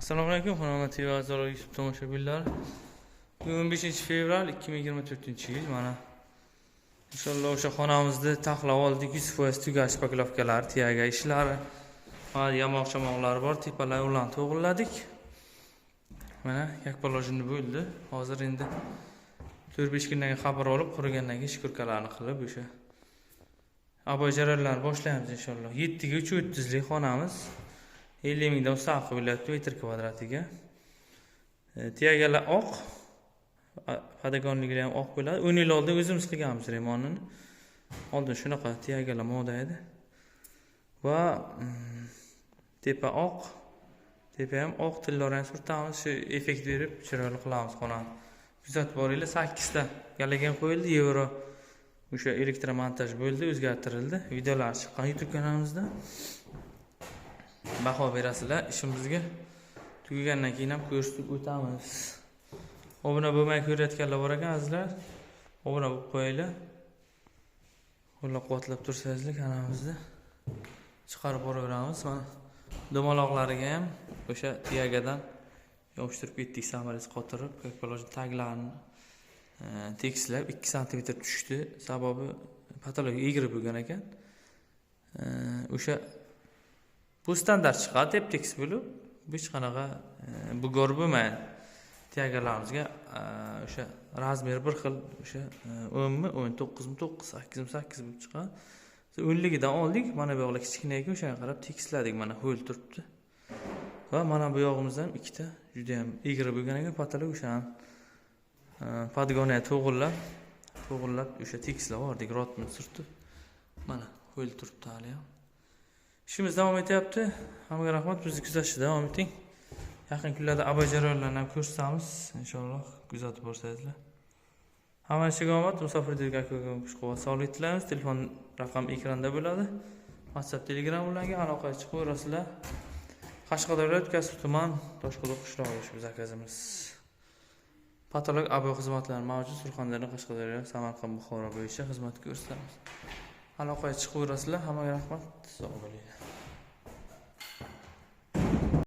assalomu alaykum hurmatli azizlar youtube tomoshabinlar. Bugun beshinchi fevral 2024 yil mana. Inshaalloh o'sha xonamizni taxlab oldik. 100% tugash poklovkalari tiyaga ishlari mana yamoq chamoqlari bor tepalar ularni to'g'irladik mana yakpalojini bo'ldi. Hozir endi 4-5 kundan keyin xabar olib qurigandan keyin shkurkalarni qilib o'sha aboy jarayonlarni boshlaymiz inshaalloh 7 ga 330 lik xonamiz. 50 mingdan stavka bo'lyapti metr kvadratiga E, tiyagalar oq podogonliklari ham oq bo'ladi 10 yil oldin o'zimiz qilganmiz remontini oldin shunaqa tiyagalar moda edi. Va mm, tepa oq tepa ham oq tillar ham surtamiz. Shu effekt berib chiroyli qilamiz xonani kuzatib boringlar sakkizta. Galagan qo'yildi yevro. O'sha elektromontaj bo'ldi o'zgartirildi. Videolar chiqqan youtube kanalimizda baho berasizlar. Ishimizga tugagandan keyin ham ko'rsatib o'tamiz. Obuna bo'lmay ko'rayotganlar bor ekan azizlar. Obuna bo'lib qo'yinglar. Qo'llab quvvatlab tursangizlar kanalimizni. Chiqarib boraveramiz. Mana dumaloqlariga ham o'sha tiyagadan yopishtirib ketdik samarasi qotirib. Kakpolojni taglarini e, tekislab ikki santimetr tushdi sababi patologiya egri bo'lgan ekan. E, o'sha bu standart chiqadi deb tekis bo'lib hech qanaqa e, bugor bo'lmaydi. Tiyagalarimizga e, o'sha razmer bir xil o'sha e, o'nmi o'n to'qqizmi to'qqiz sakkizmi sakkiz bo'lib chiqadi. O'nligidan oldik mana bu yoqlar kichkina ekan o'shanga qarab tekisladik mana ho'l turibdi. Va mana bu yog'imizda ham ikkita judayam egri bo'lgan ekan patalak o'shani e, podgonaga to'g'irlab to'g'irlab o'sha tekislab yubordik rotni surtib. Mana ho'l turibdi hali ham. Ishimiz davom etyapti hammaga rahmat bizni kuzatishda davom eting yaqin kunlarda abay jarayonlarini ham ko'rsatamiz inshaalloh kuzatib borsangizlar hammasiga omad musofirdek akaga kuch quvvat sog'lik tilaymiz. Telefon raqam ekranda bo'ladi. Whatsapp telegram ularga aloqaga chiqaverasizlar qashqadaryo viloyat kasb tuman toshquduq qishlog'i shu biz patolog abo xizmatlari mavjud surxondaryo qashqadaryo samarqand buxoro bo'yicha xizmat ko'rsatamiz. Aloqaga chiqaverasizlar hammaga rahmat. Sog' bo'linglar